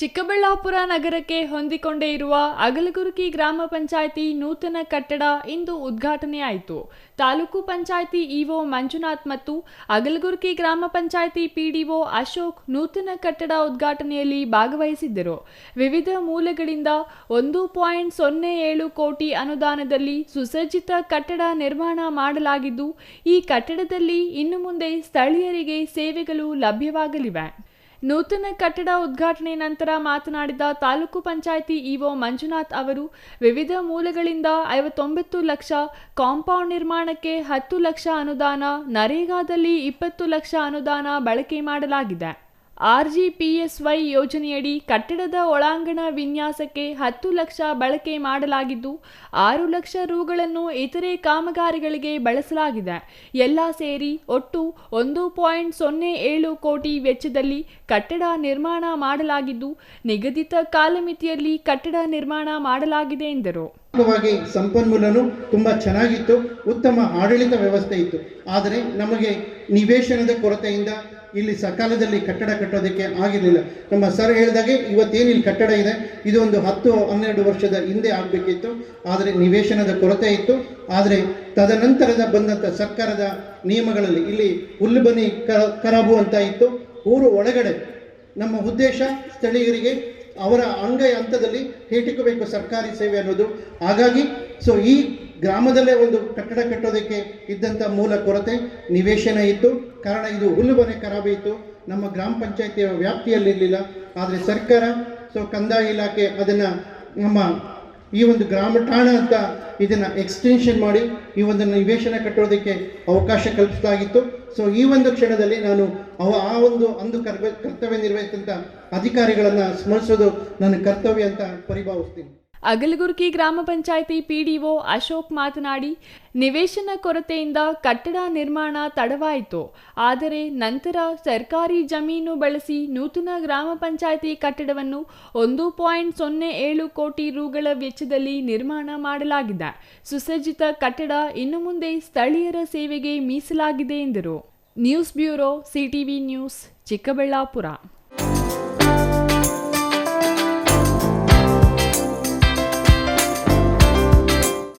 ಚಿಕ್ಕಬಳ್ಳಾಪುರ ನಗರಕ್ಕೆ ಹೊಂದಿಕೊಂಡೇ ಇರುವ ಅಗಲಗುರುಕಿ ಗ್ರಾಮ ಪಂಚಾಯಿತಿ ನೂತನ ಕಟ್ಟಡ ಇಂದು ಉದ್ಘಾಟನೆಯಾಯಿತು. ತಾಲೂಕು ಪಂಚಾಯಿತಿ ಇಒ ಮಂಜುನಾಥ್ ಮತ್ತು ಅಗಲಗುರುಕಿ ಗ್ರಾಮ ಪಂಚಾಯಿತಿ ಪಿಡಿಒ ಅಶೋಕ್ ನೂತನ ಕಟ್ಟಡ ಉದ್ಘಾಟನೆಯಲ್ಲಿ ಭಾಗವಹಿಸಿದ್ದರು. ವಿವಿಧ ಮೂಲಗಳಿಂದ ಒಂದು ಪಾಯಿಂಟ್ ಸೊನ್ನೆ ಏಳು ಕೋಟಿ ಅನುದಾನದಲ್ಲಿ ಸುಸಜ್ಜಿತ ಕಟ್ಟಡ ನಿರ್ಮಾಣ ಮಾಡಲಾಗಿದ್ದು, ಈ ಕಟ್ಟಡದಲ್ಲಿ ಇನ್ನು ಮುಂದೆ ಸ್ಥಳೀಯರಿಗೆ ಸೇವೆಗಳು ಲಭ್ಯವಾಗಲಿವೆ. ನೂತನ ಕಟ್ಟಡ ಉದ್ಘಾಟನೆ ನಂತರ ಮಾತನಾಡಿದ ತಾಲೂಕು ಪಂಚಾಯಿತಿ ಇಒ ಮಂಜುನಾಥ್ ಅವರು, ವಿವಿಧ ಮೂಲಗಳಿಂದ ಐವತ್ತೊಂಬತ್ತು ಲಕ್ಷ ಕಾಂಪೌಂಡ್ ನಿರ್ಮಾಣಕ್ಕೆ ಹತ್ತು ಲಕ್ಷ ಅನುದಾನ, ನರೇಗಾದಲ್ಲಿ ಇಪ್ಪತ್ತು ಲಕ್ಷ ಅನುದಾನ ಬಳಕೆ ಮಾಡಲಾಗಿದೆ. ಆರ್ಜಿಪಿಎಸ್ವೈ ಯೋಜನೆಯಡಿ ಕಟ್ಟಡದ ಒಳಾಂಗಣ ವಿನ್ಯಾಸಕ್ಕೆ ಹತ್ತು ಲಕ್ಷ ಬಳಕೆ ಮಾಡಲಾಗಿದ್ದು, ಆರು ಲಕ್ಷ ರೂಗಳನ್ನು ಇತರೆ ಕಾಮಗಾರಿಗಳಿಗೆ ಬಳಸಲಾಗಿದೆ. ಎಲ್ಲ ಸೇರಿ ಒಟ್ಟು ಒಂದು ಪಾಯಿಂಟ್ ಸೊನ್ನೆ ಏಳು ಕೋಟಿ ವೆಚ್ಚದಲ್ಲಿ ಕಟ್ಟಡ ನಿರ್ಮಾಣ ಮಾಡಲಾಗಿದ್ದು, ನಿಗದಿತ ಕಾಲಮಿತಿಯಲ್ಲಿ ಕಟ್ಟಡ ನಿರ್ಮಾಣ ಮಾಡಲಾಗಿದೆ ಎಂದರು. ವಾಗಿ ಸಂಪನ್ಮೂಲನು ತುಂಬ ಚೆನ್ನಾಗಿತ್ತು, ಉತ್ತಮ ಆಡಳಿತ ವ್ಯವಸ್ಥೆ ಇತ್ತು. ಆದರೆ ನಮಗೆ ನಿವೇಶನದ ಕೊರತೆಯಿಂದ ಇಲ್ಲಿ ಸಕಾಲದಲ್ಲಿ ಕಟ್ಟಡ ಕಟ್ಟೋದಕ್ಕೆ ಆಗಿರಲಿಲ್ಲ. ನಮ್ಮ ಸರ್ ಹೇಳಿದಾಗೆ ಇವತ್ತೇನು ಇಲ್ಲಿ ಕಟ್ಟಡ ಇದೆ ಇದು ಒಂದು ಹತ್ತು, ಹನ್ನೆರಡು ವರ್ಷದ ಹಿಂದೆ ಆಗಬೇಕಿತ್ತು. ಆದರೆ ನಿವೇಶನದ ಕೊರತೆ ಇತ್ತು. ಆದರೆ ತದನಂತರದ ಬಂದಂಥ ಸರ್ಕಾರದ ನಿಯಮಗಳಲ್ಲಿ ಇಲ್ಲಿ ಹುಲ್ಲುಬನಿ ಬನಿ ಕರಾಬು ಅಂತ ಇತ್ತು. ಊರು ಒಳಗಡೆ ನಮ್ಮ ಉದ್ದೇಶ ಸ್ಥಳೀಯರಿಗೆ ಅವರ ಅಂಗೈ ಹಂತದಲ್ಲಿ ಹೇಟಿಕಬೇಕು ಸರ್ಕಾರಿ ಸೇವೆ ಅನ್ನೋದು. ಹಾಗಾಗಿ ಸೊ ಈ ಗ್ರಾಮದಲ್ಲೇ ಒಂದು ಕಟ್ಟಡ ಕಟ್ಟೋದಕ್ಕೆ ಇದ್ದಂಥ ಮೂಲ ಕೊರತೆ ನಿವೇಶನ ಇತ್ತು. ಕಾರಣ ಇದು ಹುಲ್ಲುಬನೆ ಖರಾಬಿ ಇತ್ತು. ನಮ್ಮ ಗ್ರಾಮ ಪಂಚಾಯಿತಿಯ ವ್ಯಾಪ್ತಿಯಲ್ಲಿರಲಿಲ್ಲ. ಆದರೆ ಸರ್ಕಾರ ಸೊ ಕಂದಾಯ ಇಲಾಖೆ ಅದನ್ನು ನಮ್ಮ ಈ ಒಂದು ಗ್ರಾಮ ಠಾಣ ಅಂತ ಇದನ್ನು ಎಕ್ಸ್ಟೆನ್ಷನ್ ಮಾಡಿ ಈ ಒಂದು ನಿವೇಶನ ಕಟ್ಟೋದಕ್ಕೆ ಅವಕಾಶ ಕಲ್ಪಿಸಲಾಗಿತ್ತು. ಸೊ ಈ ಒಂದು ಕ್ಷಣದಲ್ಲಿ ನಾನು ಅವ ಆ ಒಂದು ಅಂದು ಕರ್ವ ಕರ್ತವ್ಯ ನಿರ್ವಹಿಸಿದಂಥ ಅಧಿಕಾರಿಗಳನ್ನು ಸ್ಮರಿಸೋದು ನನ್ನ ಕರ್ತವ್ಯ ಅಂತ ಪರಿಭಾವಿಸ್ತೀನಿ. ಅಗಲಗುರ್ಕಿ ಗ್ರಾಮ ಪಂಚಾಯಿತಿ ಪಿಡಿಒ ಅಶೋಕ್ ಮಾತನಾಡಿ, ನಿವೇಶನ ಕೊರತೆಯಿಂದ ಕಟ್ಟಡ ನಿರ್ಮಾಣ ತಡವಾಯಿತು. ಆದರೆ ನಂತರ ಸರ್ಕಾರಿ ಜಮೀನು ಬಳಸಿ ನೂತನ ಗ್ರಾಮ ಪಂಚಾಯಿತಿ ಕಟ್ಟಡವನ್ನು ಒಂದು ಪಾಯಿಂಟ್ ಸೊನ್ನೆ ಏಳು ಕೋಟಿ ರುಗಳ ವೆಚ್ಚದಲ್ಲಿ ನಿರ್ಮಾಣ ಮಾಡಲಾಗಿದೆ. ಸುಸಜ್ಜಿತ ಕಟ್ಟಡ ಇನ್ನು ಮುಂದೆ ಸ್ಥಳೀಯರ ಸೇವೆಗೆ ಮೀಸಲಾಗಿದೆ ಎಂದರು. News bureau CTV news Chikkaballapur.